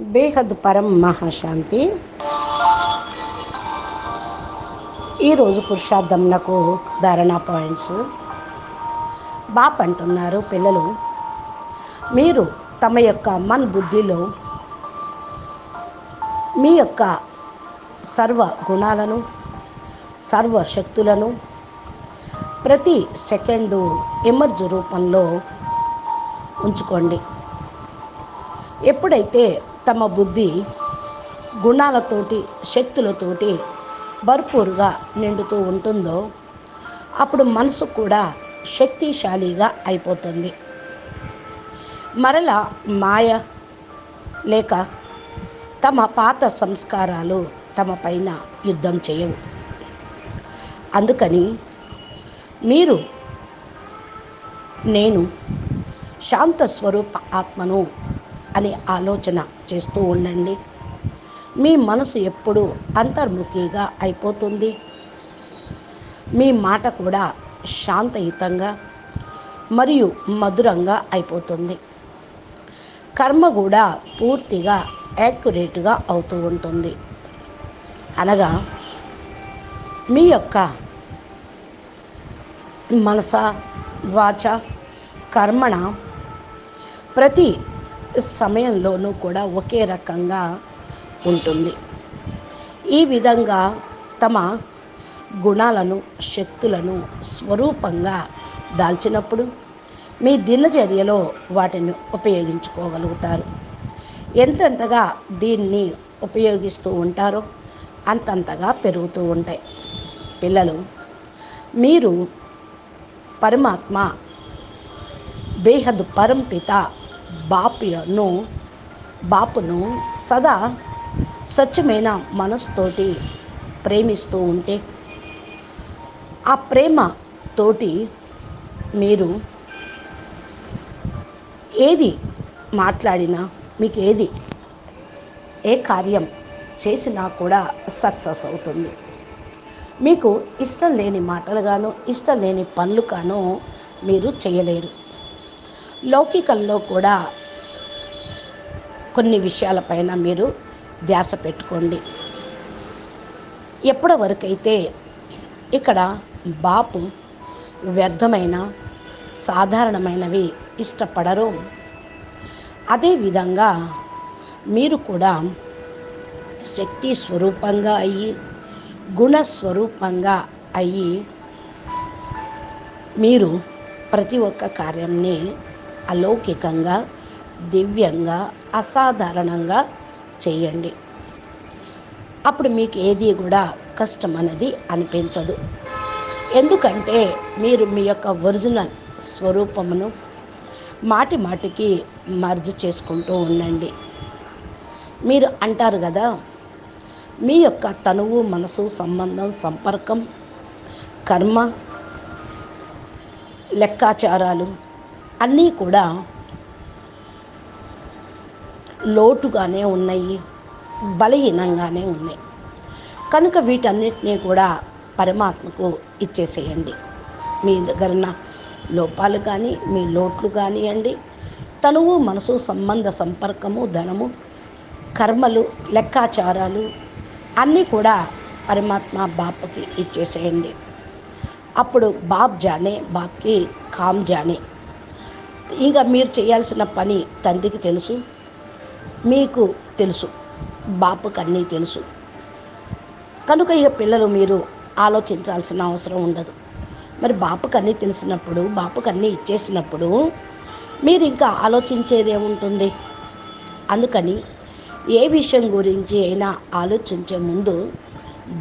బేహద్ పరం మహాశాంతి. ఈరోజు పురుషార్థంలకు ధారణ పాయింట్స్. బాప్ అంటున్నారు పిల్లలు మీరు తమ యొక్క మన్ బుద్ధిలో మీ యొక్క సర్వ గుణాలను సర్వ శక్తులను ప్రతి సెకండు ఎమర్జ్ రూపంలో ఉంచుకోండి. ఎప్పుడైతే తమ బుద్ధి గుణాలతోటి శక్తులతోటి భర్పూరుగా నిండుతూ ఉంటుందో అప్పుడు మనసు కూడా శక్తిశాలిగా అయిపోతుంది. మరలా మాయ లేక తమ పాత సంస్కారాలు తమ పైన యుద్ధం చేయవు. అందుకని మీరు నేను శాంత స్వరూప ఆత్మను అని ఆలోచన చేస్తూ ఉండండి. మీ మనసు ఎప్పుడు అంతర్ముఖిగా అయిపోతుంది. మీ మాట కూడా శాంతయుతంగా మరియు మధురంగా అయిపోతుంది. కర్మ కూడా పూర్తిగా యాక్యురేట్గా అవుతూ ఉంటుంది. అనగా మీ యొక్క మనస వాచ కర్మణ ప్రతి సమయంలోనూ కూడా ఒకే రకంగా ఉంటుంది. ఈ విధంగా తమ గుణాలను శక్తులను స్వరూపంగా దాల్చినప్పుడు మీ దినచర్యలో వాటిని ఉపయోగించుకోగలుగుతారు. ఎంతెంతగా దీన్ని ఉపయోగిస్తూ ఉంటారో అంతంతగా పెరుగుతూ ఉంటాయి. పిల్లలు మీరు పరమాత్మ బేహద్ పరంపిత బాపును బాపును సదా స్వచ్ఛమైన మనసుతోటి ప్రేమిస్తూ ఉంటే ఆ ప్రేమ తోటి మీరు ఏది మాట్లాడినా మీకు ఏది ఏ కార్యం చేసినా కూడా సక్సెస్ అవుతుంది. మీకు ఇష్టం లేని మాటలుగాను ఇష్టం లేని పనులు కాను మీరు చేయలేరు. లౌకికంలో కూడా కొన్ని విషయాలపైన మీరు ధ్యాస పెట్టుకోండి. ఎప్పటి వరకైతే ఇక్కడ బాపు వ్యర్థమైన సాధారణమైనవి ఇష్టపడరు అదేవిధంగా మీరు కూడా శక్తి స్వరూపంగా అయ్యి గుణస్వరూపంగా అయ్యి మీరు ప్రతి ఒక్క కార్యంని అలౌకికంగా దివ్యంగా అసాధారణంగా చేయండి. అప్పుడు మీకు ఏది కూడా కష్టం అనేది అనిపించదు. ఎందుకంటే మీరు మీ యొక్క ఒరిజినల్ స్వరూపమును మాటి మాటికి మర్జ్ చేసుకుంటూ ఉండండి. మీరు అంటారు కదా మీ యొక్క తనువు మనసు సంబంధం సంపర్కం కర్మ లెక్కాచారాలు అన్నీ కూడా లోటుగానే ఉన్నాయి బలహీనంగానే ఉన్నాయి. కనుక వీటన్నిటినీ కూడా పరమాత్మకు ఇచ్చేసేయండి. మీ దగ్గర ఉన్న లోపాలు కానీ మీ లోట్లు కానివ్వండి తనువు మనసు సంబంధ సంపర్కము ధనము కర్మలు లెక్కాచారాలు అన్నీ కూడా పరమాత్మ బాప్కి ఇచ్చేసేయండి. అప్పుడు బాప్ జానే బాప్కి కామ్ జానే. ఇక మీరు చేయాల్సిన పని తండ్రికి తెలుసు మీకు తెలుసు బాపుకి అన్నీ తెలుసు. కనుక ఇక పిల్లలు మీరు ఆలోచించాల్సిన అవసరం ఉండదు. మరి బాపుకి అన్నీ తెలిసినప్పుడు బాపుకి అన్నీ ఇచ్చేసినప్పుడు మీరు ఇంకా ఆలోచించేది ఏముంటుంది? అందుకని ఏ విషయం గురించి అయినా ఆలోచించే ముందు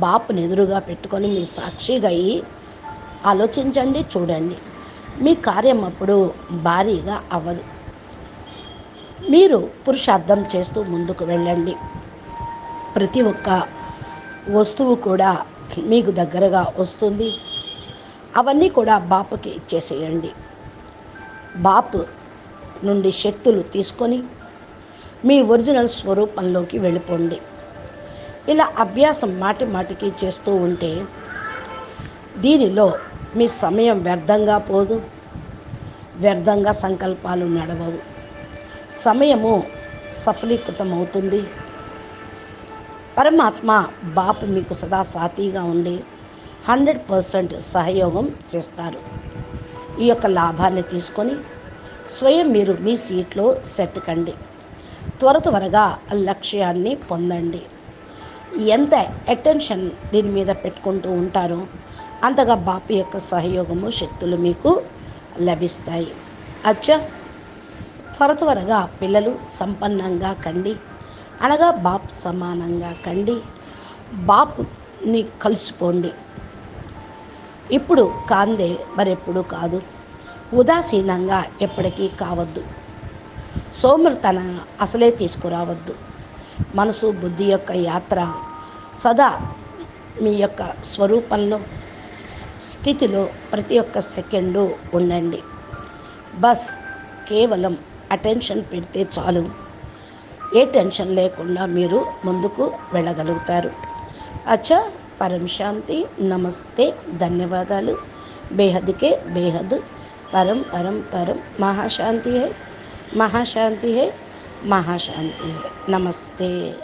బాపుని ఎదురుగా పెట్టుకొని మీరు సాక్షిగా అయ్యి ఆలోచించండి చూడండి. మీ కార్యం అప్పుడు భారీగా అవ్వదు. మీరు పురుషార్థం చేస్తూ ముందుకు వెళ్ళండి. ప్రతి ఒక్క వస్తువు కూడా మీకు దగ్గరగా వస్తుంది. అవన్నీ కూడా బాపుకి ఇచ్చేసేయండి. బాపు నుండి శక్తులు తీసుకొని మీ ఒరిజినల్ స్వరూపంలోకి వెళ్ళిపోండి. ఇలా అభ్యాసం మాటి మాటికి చేస్తూ ఉంటే దీనిలో మీ సమయం వ్యర్థంగా పోదు. వ్యర్థంగా సంకల్పాలు నడవవు. సమయము సఫలీకృతం అవుతుంది పరమాత్మ బాపు మీకు సదా సాతీగా ఉండి హండ్రెడ్ పర్సెంట్ సహయోగం చేస్తారు. ఈ యొక్క లాభాన్ని తీసుకొని స్వయం మీరు మీ సీట్లో సెట్కండి త్వర త్వరగా లక్ష్యాన్ని పొందండి. ఎంత అటెన్షన్ దీని మీద పెట్టుకుంటూ ఉంటారో అంతగా బాపు యొక్క సహయోగము శక్తులు మీకు లభిస్తాయి. అచ్చా! త్వర త్వరగా పిల్లలు సంపన్నంగా కండి. అనగా బాప్ సమానంగా కండి. బాపుని కలిసిపోండి ఇప్పుడు కాందే మరెప్పుడు కాదు. ఉదాసీనంగా ఎప్పటికీ కావద్దు. సోమృతన అసలే తీసుకురావద్దు. మనసు బుద్ధి యొక్క యాత్ర సదా మీ యొక్క స్వరూపంలో స్థితిలో ప్రతి ఒక్క సెకండు ఉండండి. బస్ కేవలం అటెన్షన్ పెడితే చాలు. ఏ టెన్షన్ లేకుండా మీరు ముందుకు వెళ్ళగలుగుతారు. అచ్చా పరం శాంతి నమస్తే ధన్యవాదాలు. బేహద్కే బేహద్. పరం పరం పరం. మహాశాంతి హై. మహాశాంతి హై. మహాశాంతి హై. నమస్తే.